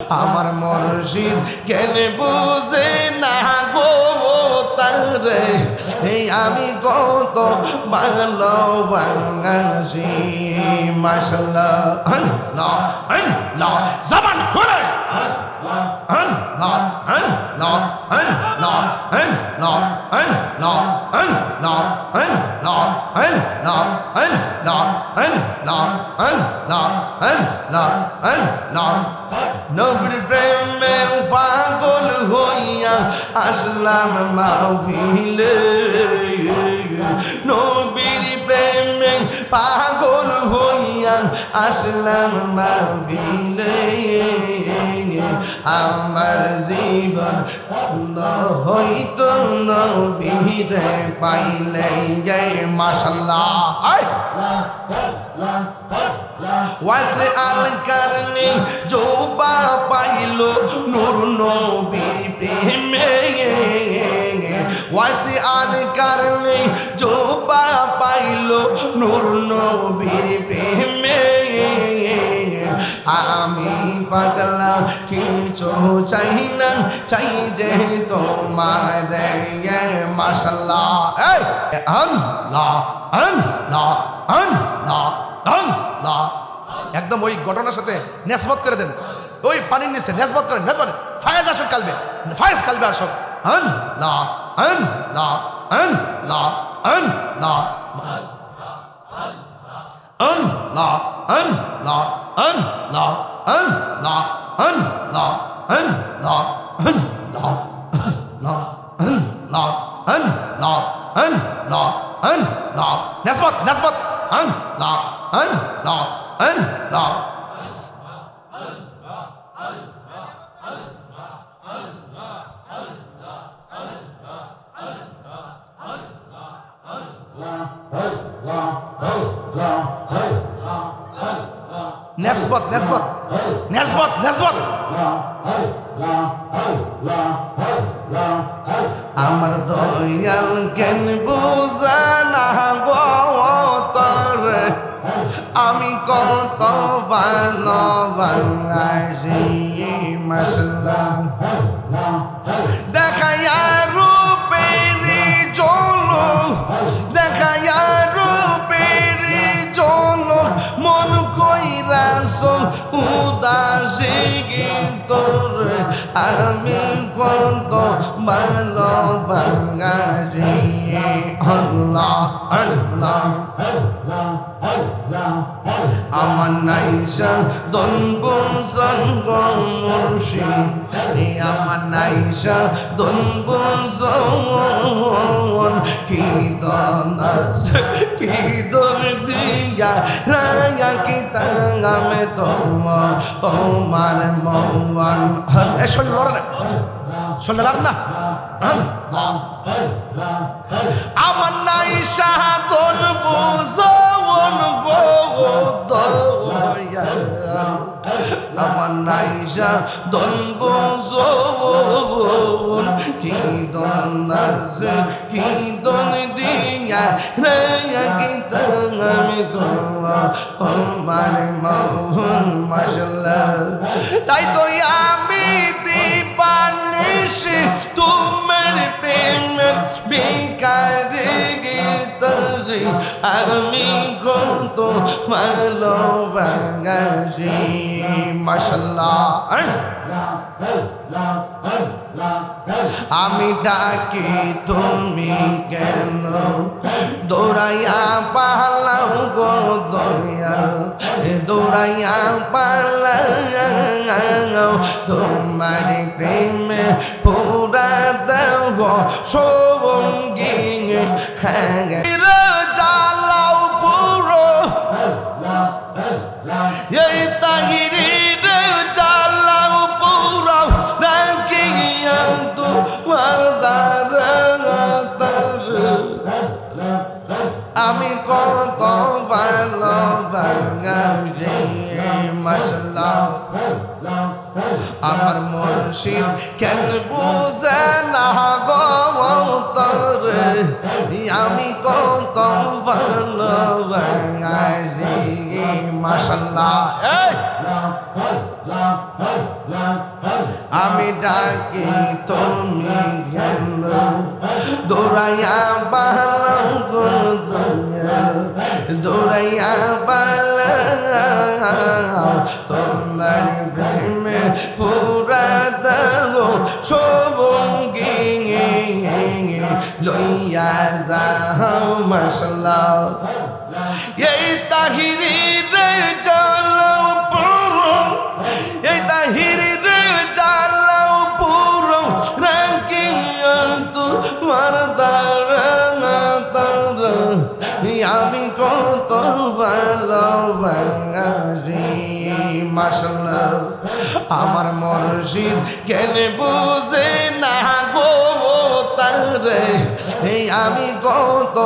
আমার মর্জির কেন বুঝে না গো তারে? এই আমি কত ভালো বাংলাজি মাসাল্লাহ জবান খুলে। আসলাম মাহফিলে। নবীর প্রেমে পাগল হইয়া আসলাম মাহফিলে। আমার জীবন হইত, নবীরে পাইলে মাসাল্লাহ আয় ওয়াসে আল কারণে জোবা পাইল নূর নবীর প্রেমে। ওয়াসে আল কারণে জোবা পাইল নূর নবীর প্রেমে। আমি পাগলা, কিছু চাই না, চাই যে তোমার আল্লাহ একদম ওই ঘটনার সাথে নেসবত করে দেন। ওই পানির নিচে নেসবত করেন, নেসবত ফায়েজ আসুক কালবে, ফায়েজ কালবে আসুক। আন লা আন লা আন লা আন লা লা আন লা আন লা আন লা আন লা নেসবত নেসবত আন লা আন লা আন লা নেসবত নেসবত নেসবত নেসবত। আমার দয়াল জ্ঞান বোঝা না গরে আমি কত ভালো আমি কত ভালো বাঙালি আল্লাহ আল্লাহ। আমার নাইসা দনব সঙ্গ মুর্শিদ। এ আমার নাইসা দনব সঙ্গ কি দন কি দর দিয়া রায়া কি তাঙ্গামে তোমার তোমার এ শরীর লড়ে শরীর না। আমার নাই সাধন বোঝন দয়া আমার নাই সাধন বোঝন কি দন আছে, কি দন দিয়া রে কি আমি তোমার আমার মোহন মাসাল্লাহ তাই তো আমি দীপানিসি তোমার প্রেমের বিকারে গীতরে আমি কত ভালোবাসি। মাসাল্লাহ আমি ডাকি, তুমি কেন? দৌড়াইয়া পালাও গো দয়াল। দৌড়াইয়া পালাও, তোমার প্রেমে পুরা গো সঙ্গী হ্যাঁ কত ভালো বাঙালি মশলা আমার মুর্শিদ কেন বুঝে না গরে আমি কত ভালো বাঙালি মাসাল্লাহ আমি ডাকি তুমি কেন? দৌড়াইয়া গো দয়াল দৌড়াইয়া পালাও তোমার প্রেমে ফুরা দাও সবঙ্গি লইয়া যাও মাসাল্লাহ এই তাহিরি রে চালাও পুরো, এই তাহিরি রে চালাও পুরো। রাখি তোমার তারা নবী আমি কত ভালোবাসি। মাসাল্লাহ আমার মসজিদ কেন বুঝে না গো তারে? এই আমি কত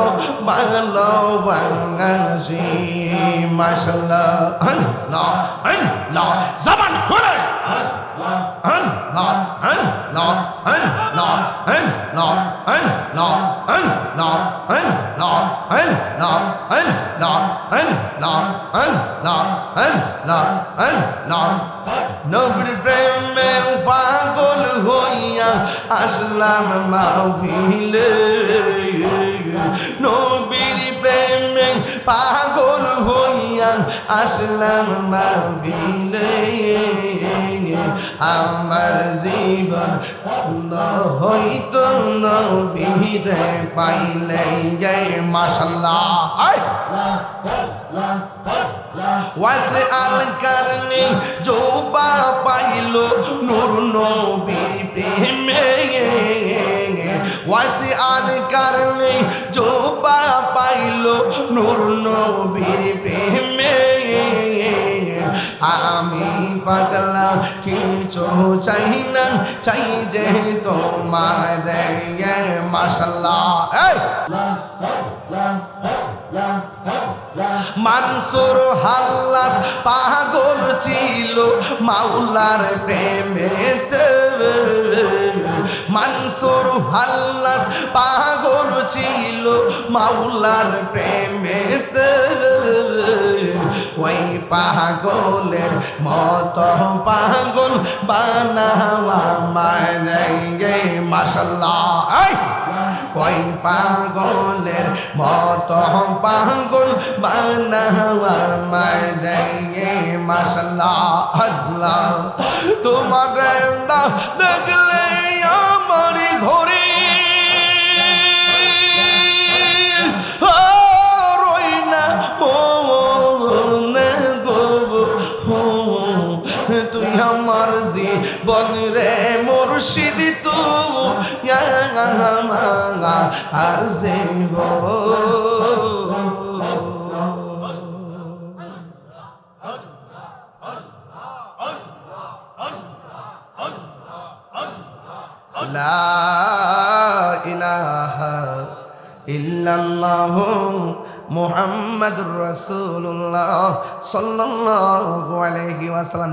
ভালোবাসি। মাসাল্লাহ জবান খুলে। আন লা আন লা আন লা আন লা আন লা en, la, en, la, en, la, en, la, en, la, en, la, en, la, en, la. নবীর প্রেমে পাগল হইয়া আসলাম মাহফিলে নবীর প্রেমে পাগল হইয়া আসলাম মাহফিলে আমার জীবন হইত নবীরে পাইলে জয় মাসাল্লাহ ওয়াসে আল কারণে জোবা পাইল নূর নবীর প্রেমে। ওয়াসে আল কারণে জোবা পাইল নূর নবীর প্রেমে পাগলা কিছু চাই না? চাই যে তোমার এই! মানসুর হাল্লাস পাগল ছিল মাওলার প্রেমেতে। মানসুর হাল্লাস পাগল ছিল মাওলার প্রেমেতে। ওই পাগলের মত পাগল বানাওয়া মানে মাসাল্লাহ ওই পাগলের মত পাগল বানাওয়া মানে মাসাল্লাহ আল্লাহ, তোমার দেখলে আমার ঘরে আমার জীবন রে মুর্শিদ, তু আর জীব। লা ইলাহা ইল্লাল্লাহ মুহাম্মাদুর রাসূলুল্লাহ সাল্লাল্লাহু আলাইহি ওয়াসাল্লাম।